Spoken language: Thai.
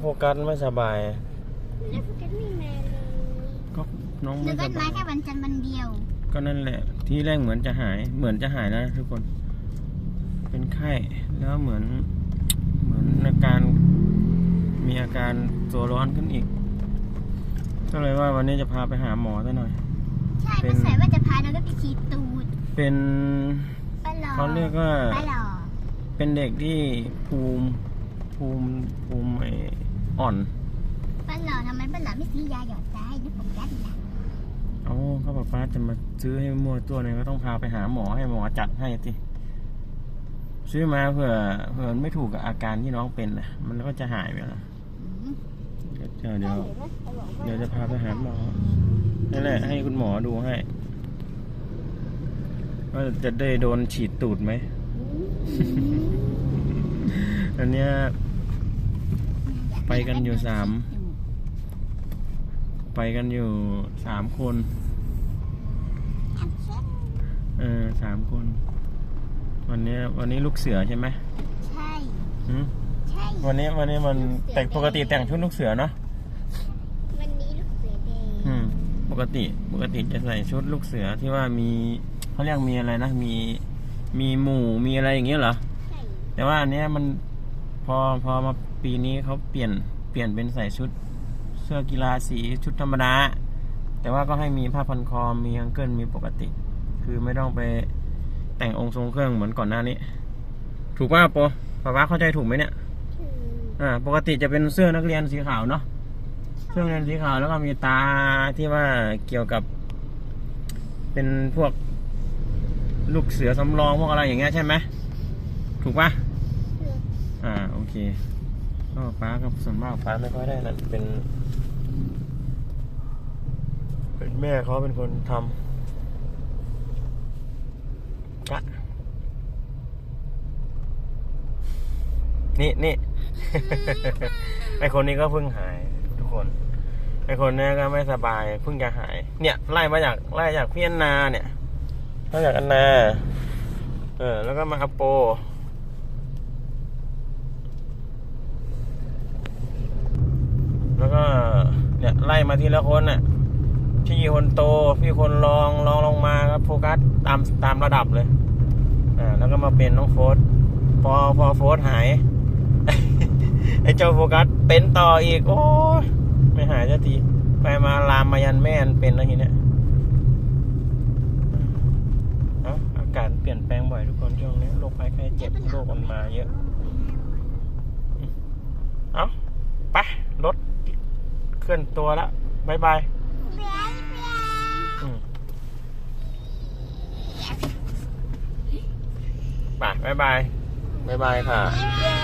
โฟกัสไม่สบายแล้วโฟกัสไม่มาเลยก็น้องหนูไม่สก็มาบายแค่วันจันทร์วันเดียว ก็นั่นแหละ ที่แรกเหมือนจะหาย เหมือนจะหายนะทุกคน เป็นไข้แล้วเหมือนเหมือนอาการมีอาการตัวร้อนขึ้นอีก ก็เลยว่าวันนี้จะพาไปหาหมอซะหน่อย ใช่เป็ไม่นใส่ว่าจะพาน้องก็ไปขีดตูด เป็นป้าหลอเขาเรียกว่าป้าหลอเป็นเด็กที่ภูมิ ภูมิภูมิไอ้อ่อนป้าหลอทำไมป้าหลอไม่ซื้อยาหยอดตาให้ลูกโฟกัสล่ะเอาเขาบอกป้าจะมาซื้อให้มั่วตัวเนี่ยก็ต้องพาไปหาหมอให้หมอจัดให้สิซื้อมาเผื่อเผื่อมันไม่ถูกกับอาการที่น้องเป็นนะมันก็จะหายไปแล้วอืมเดี๋ยวเดี๋ยวเดี๋ยวจะพาไปหาหมอนั่นแหละให้คุณหมอดูให้ว่าจะได้โดนฉีดตูดไหมอันเนี้ย ไปกันอยู่สาม ไปกันอยู่สามคนอันเช่นเออสามคน วันนี้วันนี้ลูกเสือใช่ไหมใช่หืมใช่วันนี้วันนี้มันแต่งปกติแต่งชุดลูกเสือเนาะวันนี้ลูกเสือแดงอืมปกติปกติจะใส่ชุดลูกเสือที่ว่ามีเขาเรียกมีอะไรนะมีมีหมู่มีอะไรอย่างเงี้ยเหรอใช่แต่ว่าอันเนี้ยมัน พอพอมาปีนี้เขาเปลี่ยนเปลี่ยนเป็นใส่ชุดเสื้อกีฬาสีชุดธรรมดาแต่ว่าก็ให้มีผ้าพันคอมีอังเกิลมีปกติ คือไม่ต้องไปแต่งองค์ทรงเครื่องเหมือนก่อนหน้านี้ ถูกป่ะโปป้าป้าเข้าใจถูกไหมเนี่ยคืออ่าปกติจะเป็นเสื้อนักเรียนสีขาวเนาะเสื้อนักเรียนสีขาวแล้วก็มีตาที่ว่าเกี่ยวกับ เป็นพวกลูกเสือสำรองพวกอะไรอย่างเงี้ยใช่ไหมถูกป่ะคือ อ่าโอเค ก็ป้าก็ส่วนมากป้าไม่ค่อยได้นั่นเป็น เป็นแม่เขาเป็นคนทำปะนี่นี่ ไอคนนี้ก็เพิ่งหายทุกคน ไอคนนี้ก็ไม่สบายเพิ่งจะหาย เนี่ยไล่มาจากไล่จากพี่แอนนาเนี่ยไล่จากอันนา เออ แล้วก็มาอัปโป แล้วก็เนี่ยไล่มาทีละคนน่ะ พี่คนโต พี่คนรองรองลงมาครับโฟกัสตามตามระดับเลย อ่า แล้วก็มาเป็นน้องโฟสพอพอโฟสหายไอ้เจ้าโฟกัสเป็นต่ออีก โอ้ไม่หายสักทีไปมาลามมายันแม่นเป็นแล้วทีเนี้ยเอ้าอากาศเปลี่ยนแปลงบ่อยทุกคนช่วงนี้โรคภัยไข้เจ็บโรคมันมาเยอะ เอ้าไปรถ เคลื่อนตัวแล้วบายบายเบียร์เบียร์อืมไปบายบายบายบายค่ะเบียร์